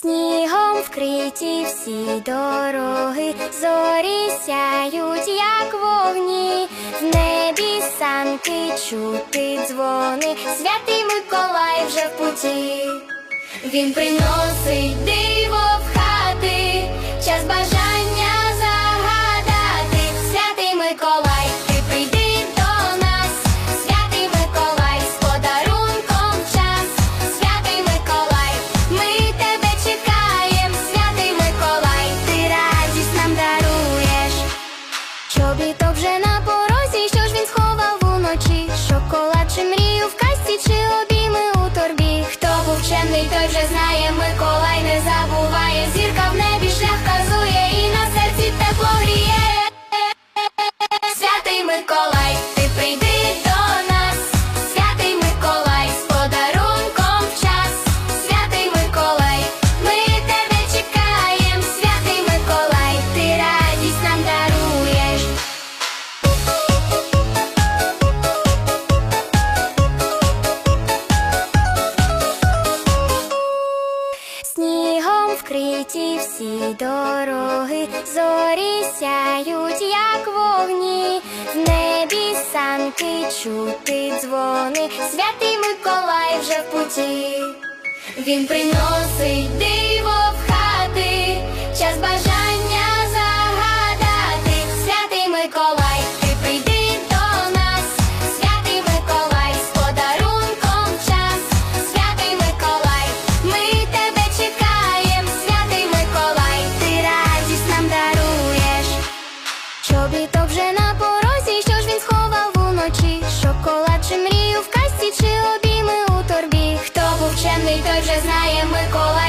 Снігом вкриті всі дороги, зорі сяють, як вогні, в небі санки чути дзвони, святий Миколай вже в путі, він приносить диво в хати, час бажання. Миколай не забувай. світі всі дороги, зорі сяють, як вогні, в небі санки чути дзвони, святий Миколай вже в путі, він приносить див. Темний той вже знає Микола.